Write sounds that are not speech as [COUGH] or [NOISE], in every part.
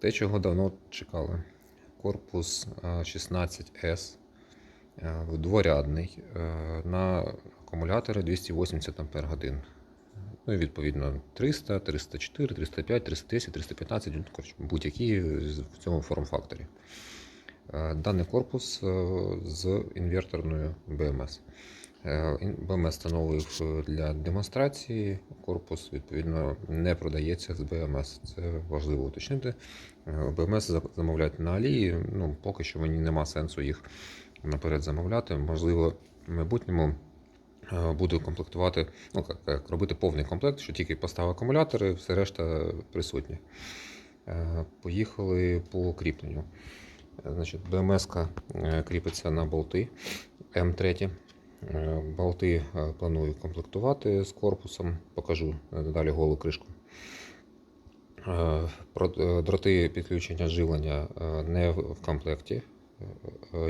Те, чого давно чекали. Корпус е, 16S е, дворядний е, на акумулятори 280 Ах. Ну і відповідно 300, 304, 305, 310, 315, ну, будь-які в цьому форм-факторі. Е, Даний корпус е, з інверторною BMS. Е, ін- встановив для демонстрації. Корпус відповідно не продається з BMS. Це важливо уточнити. Е, BMS замовляють на Алії. Ну, поки що мені нема сенсу їх наперед замовляти. Можливо, в майбутньому е, буду комплектувати, ну як, робити повний комплект, що тільки поставив акумулятори, все решта присутні. Поїхали по кріпленню. Значить, BMS кріпиться на болти М3. Е, Болти е, планую комплектувати з корпусом. Покажу е, далі голу кришку. Дроти підключення живлення не в комплекті.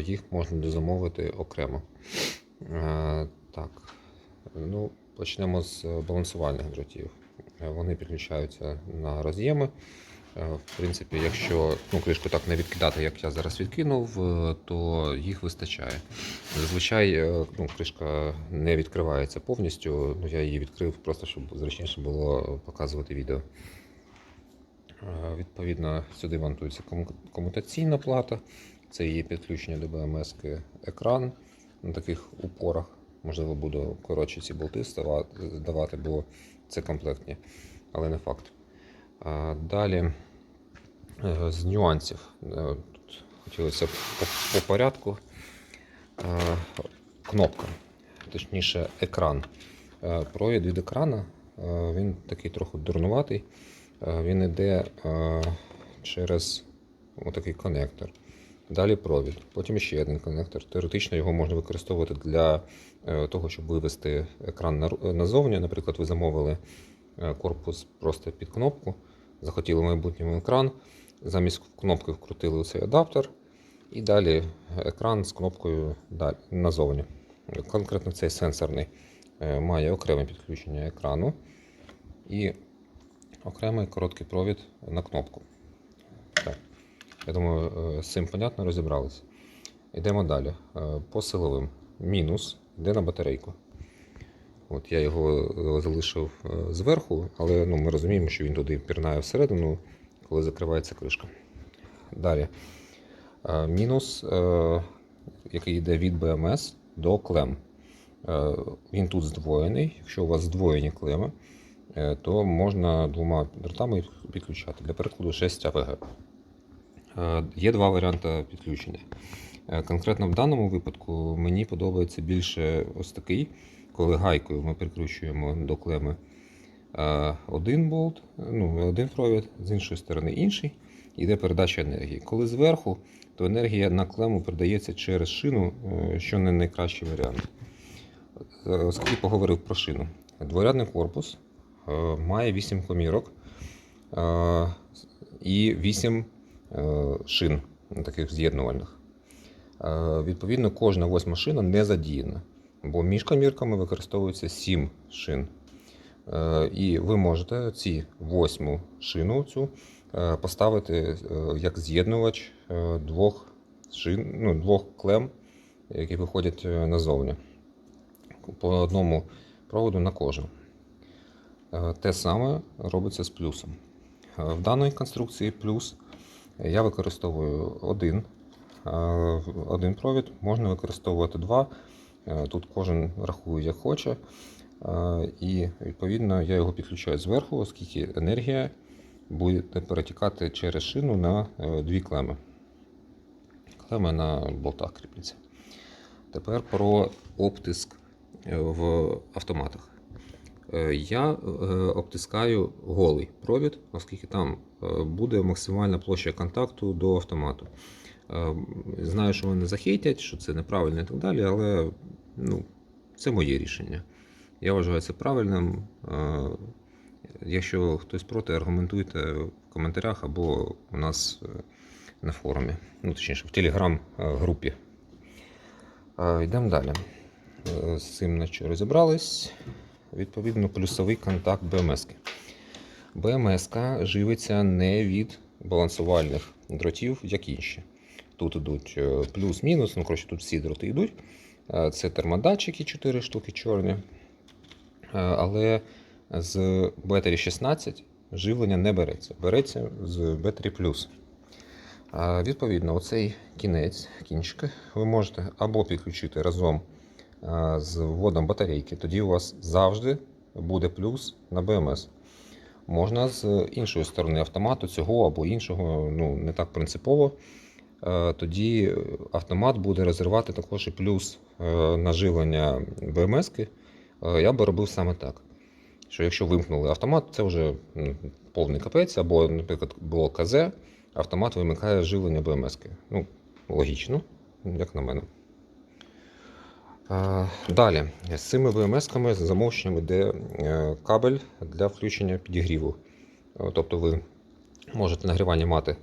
Їх можна дозамовити окремо. Так, ну, почнемо з балансувальних дротів. Вони підключаються на роз'єми. Е, В принципі, якщо ну, кришку так не відкидати, як я зараз відкинув, е, то їх вистачає. Зазвичай е, ну, кришка не відкривається повністю. Ну, я її відкрив просто, щоб зручніше було показувати відео. Відповідно, сюди монтується кому- комутаційна плата. Це її підключення до БМС екран на таких упорах. Можливо, буду коротше ці болти става- давати, бо це комплектні, але не факт. Далі е, з нюансів. Е, Тут хотілося б по, по порядку. Е, Кнопка, точніше, екран. Провід від екрана він такий трохи дурнуватий. Він йде через отакий коннектор. Далі провід, потім ще один коннектор. Теоретично його можна використовувати для того, щоб вивести екран назовні. Наприклад, ви замовили корпус просто під кнопку, захотіли в майбутньому екран. Замість кнопки вкрутили у цей адаптер, і далі екран з кнопкою далі, назовні. Конкретно цей сенсорний е, має окреме підключення екрану і окремий короткий провід на кнопку. Так. Я думаю, е, з цим понятно розібрались. Йдемо далі. Е, По силовим. Мінус йде на батарейку. От я його е, залишив е, зверху, але ну, ми розуміємо, що він туди пірнає всередину, коли закривається кришка. Далі. Е, Мінус, який йде від BMS до клем. Він тут здвоєний. Якщо у вас здвоєні клеми, то можна двома дротами підключати. Для перекладу 6 АВГ. Є два варіанти підключення. Конкретно в даному випадку мені подобається більше ось такий, коли гайкою ми прикручуємо до клеми один болт, ну, один провід, з іншої сторони інший, йде передача енергії. Коли зверху, то енергія на клему передається через шину, е, що не найкращий варіант. Е, Оскільки поговорив про шину. Дворядний корпус е, має 8 комірок і 8 е, шин таких з'єднувальних. Відповідно, кожна восьма шина не задіяна, бо між комірками використовується 7 шин. Е, І ви можете ці восьму шину цю е, поставити е, як з'єднувач двох шин, ну, двох клем, які виходять назовні. По одному проводу на кожен. Те саме робиться з плюсом. В даній конструкції плюс я використовую один, один провід, можна використовувати два. Е, Тут кожен рахує як хоче. Е, І відповідно я його підключаю зверху, оскільки енергія буде перетікати через шину на е, дві клеми. Клеми на болтах кріпляться. Тепер про обтиск в автоматах. Я обтискаю голий провід, оскільки там буде максимальна площа контакту до автомату. Е, Знаю, що мене захейтять, що це неправильно і так далі, але ну, це моє рішення. Я вважаю це правильним. Е, Якщо хтось проти, аргументуйте в коментарях або у нас е, на форумі, ну точніше, в телеграм-групі. Е, Йдемо далі. З цим наче розібрались. Відповідно, плюсовий контакт БМС. БМС живиться не від балансувальних дротів, як інші. Тут йдуть е, плюс-мінус, ну коротше, тут всі дроти йдуть. Е, Це термодатчики 4 штуки чорні. Е, Але з Battery 16 живлення не береться. Береться з Battery Plus. Відповідно, оцей кінець, кінчики, ви можете або підключити разом з вводом батарейки, тоді у вас завжди буде плюс на BMS. Можна з іншої сторони автомату, цього або іншого, ну не так принципово. Е, Тоді автомат буде розривати також і плюс е, на живлення BMS. Я би робив саме так. Що якщо вимкнули автомат, це вже повний капець, або, наприклад, було КЗ, автомат вимикає живлення БМС. Ну, логічно, як на мене. Далі, з цими БМС-ками з замовченням йде е, кабель для включення підігріву. Е, Тобто ви можете нагрівання мати е,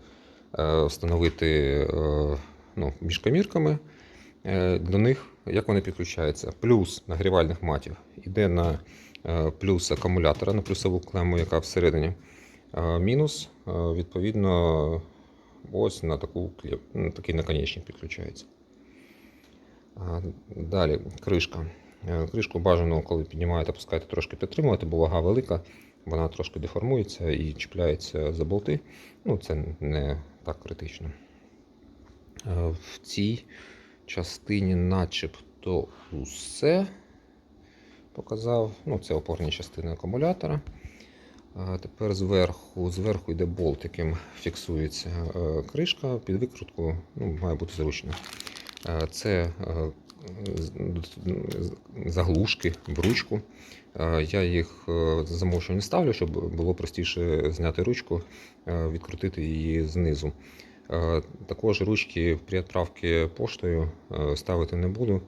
встановити е, ну, між. Е, До них як вони підключаються? Плюс нагрівальних матів йде на е, плюс акумулятора на плюсову клему, яка всередині. Е, Мінус, е, відповідно, ось на таку на такий наконечник підключається. Далі кришка. Е, Кришку бажано, коли піднімаєте, опускаєте, трошки підтримувати, бо вага велика, вона трошки деформується і чіпляється за болти. Ну, це не так критично. Е, В цій частині, начебто, усе показав. Ну, це опорні частини акумулятора. А тепер зверху, зверху йде болт, яким фіксується е, кришка під викрутку, ну, має бути зручно. Е, Це е, заглушки в ручку. Е, Я їх е, замовчу не ставлю, щоб було простіше зняти ручку, е, відкрутити її знизу. Також ручки при відправці поштою ставити не буду,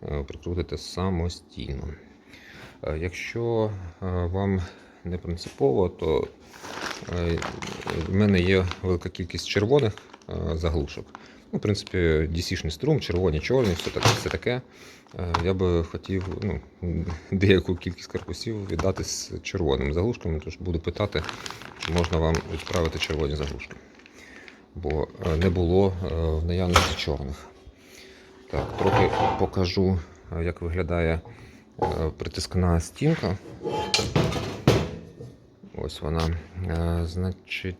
прикрутити самостійно. Якщо вам не принципово, то в мене є велика кількість червоних заглушок. Ну, в принципі, DC-шний струм, червоні, чорні, все таке. Все таке. Е, Я би хотів ну, деяку кількість корпусів віддати з червоними заглушками, тож буду питати, чи можна вам відправити червоні заглушки. Бо е, не було е, в наявності чорних. Так, трохи покажу, як виглядає притискна стінка. Ось вона. Значить,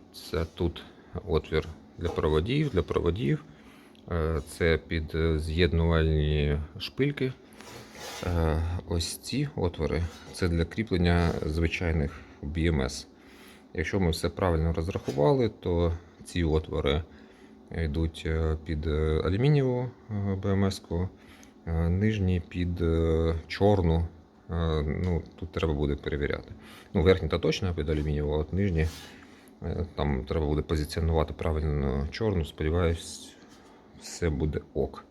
тут отвір для проводів, для проводів. Е, Це під е, з'єднувальні шпильки. Е, Ось ці отвори це для кріплення звичайних BMS. Якщо ми все правильно розрахували, то ці отвори йдуть під алюмінієву BMS, нижні під чорну. Ну, тут треба буде перевіряти. Ну, верхні то точно під алюмінієву, а от нижні там треба буде позиціонувати правильно чорну. Сподіваюсь, все буде ок.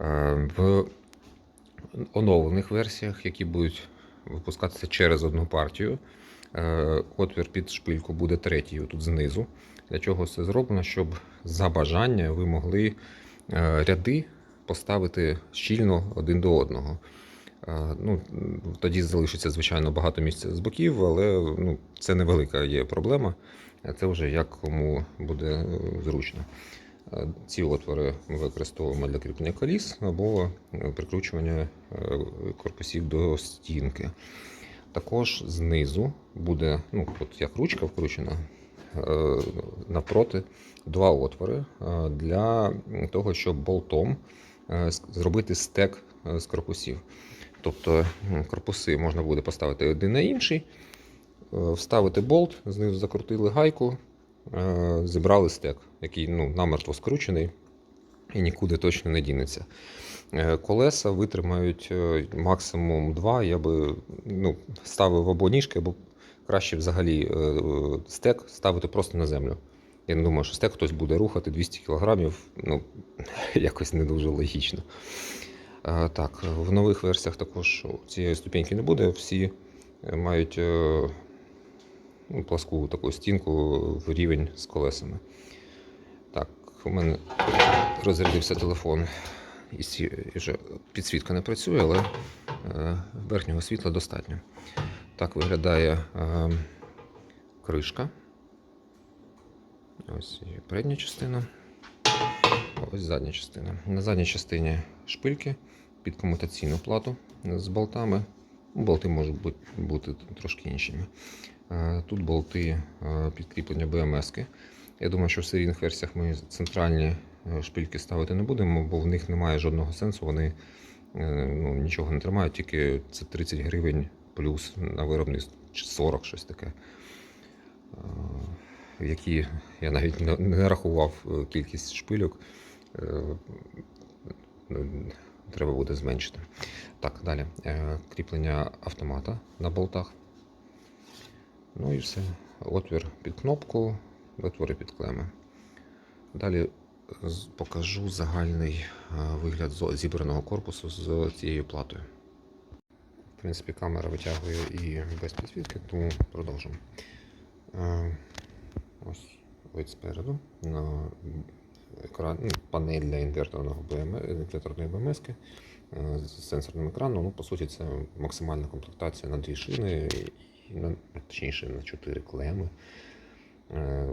Е, В оновлених версіях, які будуть випускатися через одну партію, е, отвір під шпильку буде третій тут знизу. Для чого це зроблено? Щоб за бажання ви могли е, ряди поставити щільно один до одного. Ну, тоді залишиться, звичайно, багато місця з боків, але ну, це невелика є проблема. Це вже як кому буде зручно. Ці отвори ми використовуємо для кріплення коліс або е, прикручування е, корпусів до стінки. Також знизу буде, ну, от як ручка вкручена, е, навпроти два отвори для того, щоб болтом зробити стек з корпусів. Тобто корпуси можна буде поставити один на інший, вставити болт, знизу закрутили гайку, зібрали стек, який ну, намертво скручений і нікуди точно не дінеться. Е, Колеса витримають е, максимум 2. Я би ну, ставив або ніжки, або краще взагалі е, е, стек ставити просто на землю. Я не думаю, що стек хтось буде рухати 200 кг, ну, [LAUGHS] якось не дуже логічно. Е, Так, в нових версіях також цієї ступеньки не буде. Всі е, мають е, пласку таку стінку в рівень з колесами. Так, у мене розрядився телефон. І вже підсвітка не працює, але е, верхнього світла достатньо. Так виглядає е, кришка. Ось і передня частина. Ось задня частина. На задній частині шпильки під комутаційну плату з болтами. Ну, Болти можуть бути трошки іншими. Е, Тут болти е, підкріплення BMS. Я думаю, що в серійних версіях ми центральні е, шпильки ставити не будемо, бо в них немає жодного сенсу. Вони ну, нічого не тримають, тільки це 30 гривень плюс на виробництво, чи 40 щось таке. Які я навіть не- рахував кількість шпильок. Ну, Треба буде зменшити. Так, далі. Кріплення автомата на болтах. Ну і все. Отвір під кнопку, отвори під клеми. Далі покажу загальний е, вигляд зібраного корпусу з цією платою. В принципі, камера витягує і без підсвітки, тому продовжимо. Е, Ось вид спереду на екран, ну, панель для інверторного інверторної БМС з сенсорним екраном. Ну, по суті, це максимальна комплектація на дві шини, на, точніше на чотири клеми е,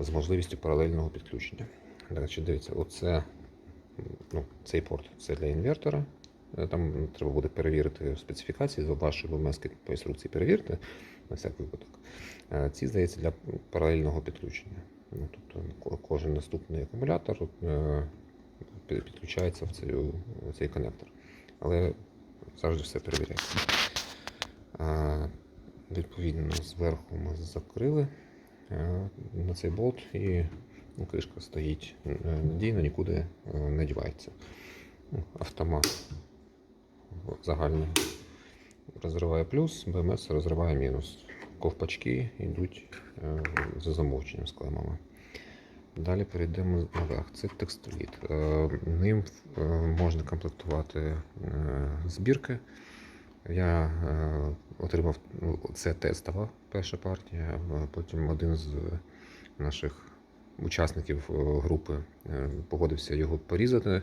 з можливістю паралельного підключення. До дивіться, оце, ну, цей порт це для інвертора. Е, Там треба буде перевірити в специфікації, з вашої БМС по інструкції перевірте на всяк випадок. Е, Ці, здається, для паралельного підключення. Ну, тобто кожен наступний акумулятор підключається в цей, в цей коннектор. Але завжди все перевіряється. Відповідно, зверху ми закрили е, на цей болт і кришка стоїть е, надійно, нікуди е, не дівається. Автомат загальний розриває плюс, БМС розриває мінус. Ковпачки йдуть за замовченням з. Далі перейдемо наверх. Це текстоліт. Ним можна комплектувати збірки. Я е, отримав ну, це тестова перша партія. Потім один з наших учасників е, групи е, погодився його порізати.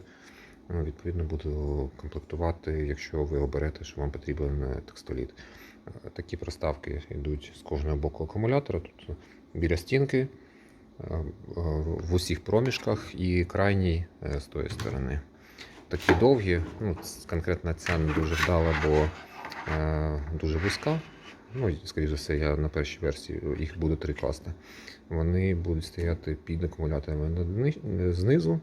Е, Відповідно, буду комплектувати, якщо ви оберете, що вам потрібен е, текстоліт. Е, Такі проставки йдуть з кожного боку акумулятора. Тут біля стінки, е, е, в усіх проміжках і крайній е, з тої сторони. Такі довгі, ну, конкретно ця не дуже вдала, бо е, дуже вузька. Ну, і, скоріш за все, я на першій версії їх буду три класти. Вони будуть стояти під акумуляторами знизу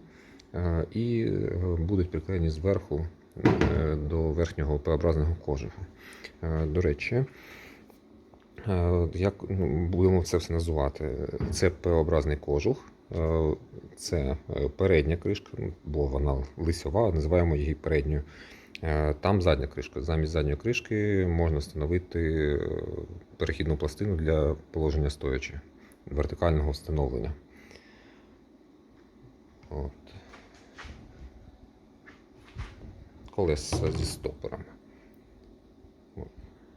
е, і е, будуть приклеєні зверху е, до верхнього П-образного кожуха. Е, До речі, е, як ну, будемо це все називати? Це П-образний кожух, е, це е, передня кришка, бо вона лисьова, називаємо її передньою. Е, Там задня кришка. Замість задньої кришки можна встановити е, перехідну пластину для положення стоячи, вертикального встановлення. От. Колеса зі стопером. От.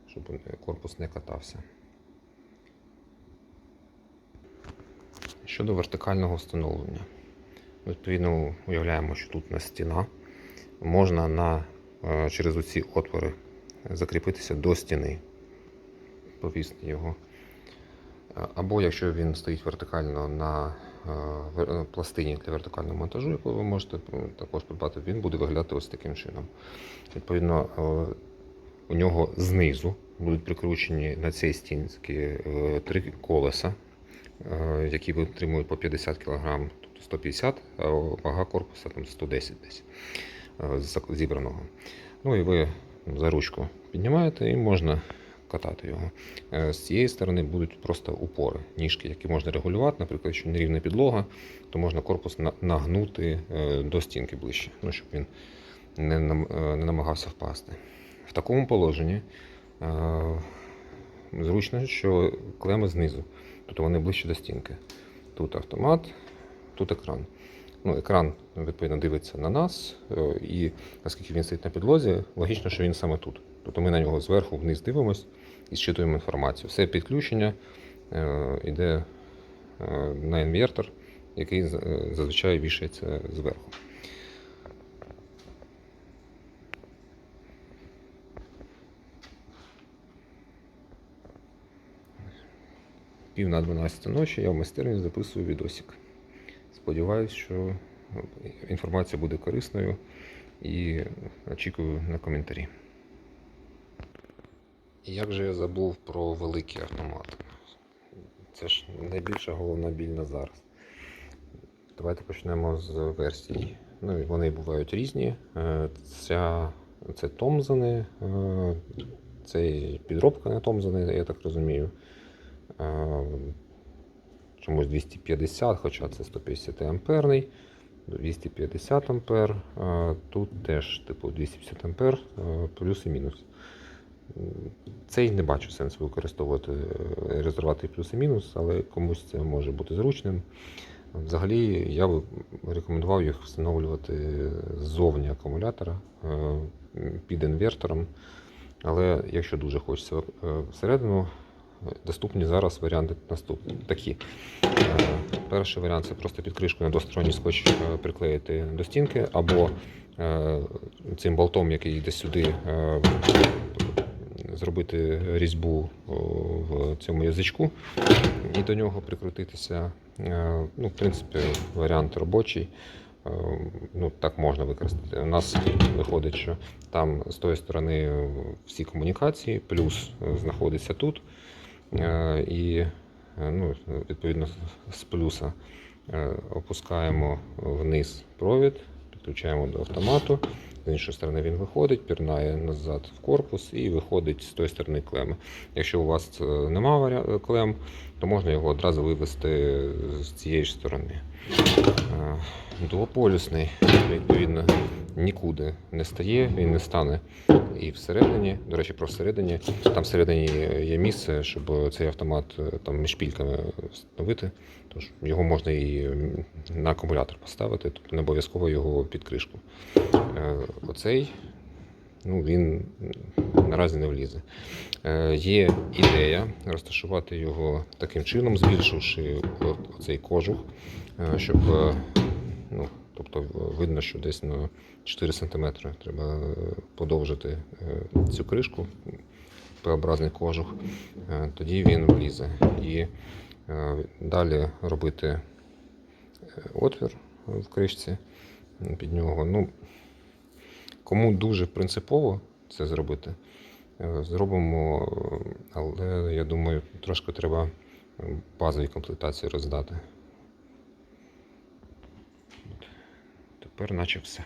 Щоб корпус не катався. Щодо вертикального встановлення. Відповідно, уявляємо, що тут у нас стіна. Можна на, через оці отвори закріпитися до стіни, повісти його. Е, Або якщо він стоїть вертикально на е, е, пластині для вертикального монтажу, яку ви можете е, також придбати, він буде виглядати ось таким чином. Відповідно, е, у нього знизу будуть прикручені на цій стінці е, три колеса, е, які витримують по 50 кг, тобто 150, а вага корпуса там 110 десь е, зібраного. Ну і ви за ручку піднімаєте і можна катати його. Е, З цієї сторони будуть просто упори, ніжки, які можна регулювати. Наприклад, якщо нерівна підлога, то можна корпус нагнути е, до стінки ближче, ну, щоб він не, нам- е, не намагався впасти. В такому положенні е, зручно, що клеми знизу, тобто вони ближче до стінки. Тут автомат, тут екран. Ну, екран відповідно дивиться на нас, е, і оскільки він стоїть на підлозі, логічно, що він саме тут. Тобто ми на нього зверху вниз дивимось і зчитуємо інформацію. Все підключення е, йде е, на інвертор, який зазвичай вішається зверху. пів на 12 ночі я в майстерні записую відосик. Сподіваюсь, що інформація буде корисною і очікую на коментарі. Як же я забув про великий автомат? Це ж найбільша головна біль на зараз. Давайте почнемо з версій. Ну, вони бувають різні. Е, Ця, це Томзани, е, це підробка на Томзани, я так розумію. Чомусь 250, хоча це 150 амперний. 250 ампер. Тут теж типу 250 ампер, плюс і мінус. Цей не бачу сенсу використовувати е, резервати плюс і мінус, але комусь це може бути зручним. Взагалі, я би рекомендував їх встановлювати ззовні акумулятора е, під інвертором. Але якщо дуже хочеться е, всередину, доступні зараз варіанти наступні. Такі. Е, Перший варіант це просто під кришкою на двосторонній скотч е, приклеїти до стінки, або е, цим болтом, який йде сюди, зробити різьбу в цьому язичку і до нього прикрутитися. Ну, в принципі, варіант робочий. Ну, так можна використати. У нас виходить, що там з тої сторони всі комунікації, плюс знаходиться тут. Е, І е, ну, відповідно з плюса е, опускаємо вниз провід, підключаємо до автомату. З іншої сторони він виходить, пірнає назад в корпус і виходить з тої сторони клеми. Якщо у вас нема клем, то можна його одразу вивести з цієї ж сторони. Е, Двополюсний, відповідно, нікуди не стає, він не стане і всередині. До речі, про всередині. Там всередині є місце, щоб цей автомат е, там між шпільками встановити. Тож його можна і на акумулятор поставити, тобто не обов'язково його під кришку. Е, Оцей ну, він наразі не влізе. Е, Є ідея розташувати його таким чином, збільшивши оцей кожух, е, щоб е, ну, тобто видно, що десь на 4 см треба подовжити цю кришку, П-образний кожух, тоді він влізе. І далі робити отвір в кришці під нього. Ну, Кому дуже принципово це зробити, е, зробимо, е, але я думаю, трошки треба е, базові комплектації роздати. Тепер наче все.